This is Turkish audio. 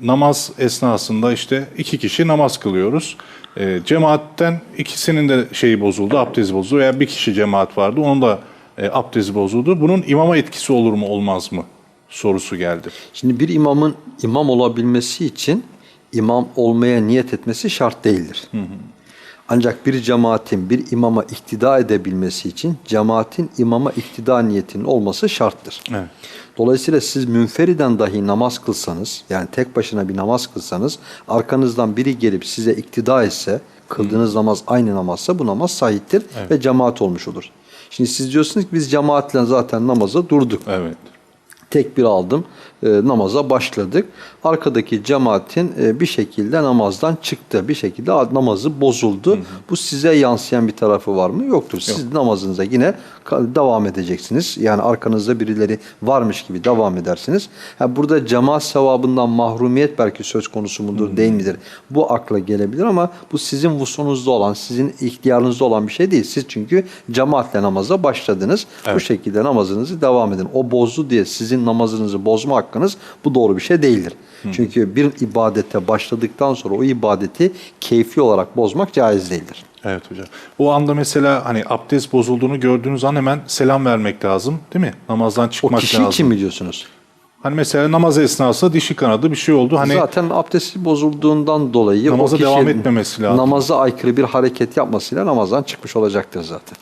Namaz esnasında işte iki kişi namaz kılıyoruz. E, cemaatten ikisinin de şeyi bozuldu, abdesti bozuldu veya bir kişi cemaat vardı, onun da e, abdesti bozuldu. Bunun imama etkisi olur mu olmaz mı sorusu geldi. Şimdi bir imamın imam olabilmesi için imam olmaya niyet etmesi şart değildir. Ancak bir cemaatin bir imama iktida edebilmesi için cemaatin imama iktida niyetinin olması şarttır. Evet. Dolayısıyla siz münferiden dahi namaz kılsanız, yani tek başına bir namaz kılsanız, arkanızdan biri gelip size iktida etse, kıldığınız namaz aynı namazsa bu namaz sahiptir ve cemaat olmuş olur. Şimdi siz diyorsunuz ki biz cemaatle zaten namaza durduk. Evet. Tekbir aldım, e, namaza başladık. Arkadaki cemaatin e, bir şekilde namazdan çıktı, bir şekilde namazı bozuldu. Bu size yansıyan bir tarafı var mı? Yoktur. Siz namazınıza yine devam edeceksiniz. Yani arkanızda birileri varmış gibi devam edersiniz. Ha, burada cemaat sevabından mahrumiyet belki söz konusu mudur, değil midir? Bu akla gelebilir ama bu sizin vusunuzda olan, sizin ihtiyarınızda olan bir şey değil. Siz çünkü cemaatle namaza başladınız. Bu Evet. şekilde namazınızı devam edin. O bozdu diye sizin namazınızı bozma hakkınız bu doğru bir şey değildir. Çünkü bir ibadete başladıktan sonra o ibadeti keyfi olarak bozmak caiz değildir. Evet hocam. O anda mesela hani abdest bozulduğunu gördüğünüz an hemen selam vermek lazım değil mi? Namazdan O çıkmak kişi lazım. için mi diyorsunuz? Hani mesela namaz esnasında dişi kanadı bir şey oldu. Hani Zaten abdesti bozulduğundan dolayı Namaza o kişi devam etmemesi lazım. namaza aykırı bir hareket yapmasıyla namazdan çıkmış olacaktır zaten.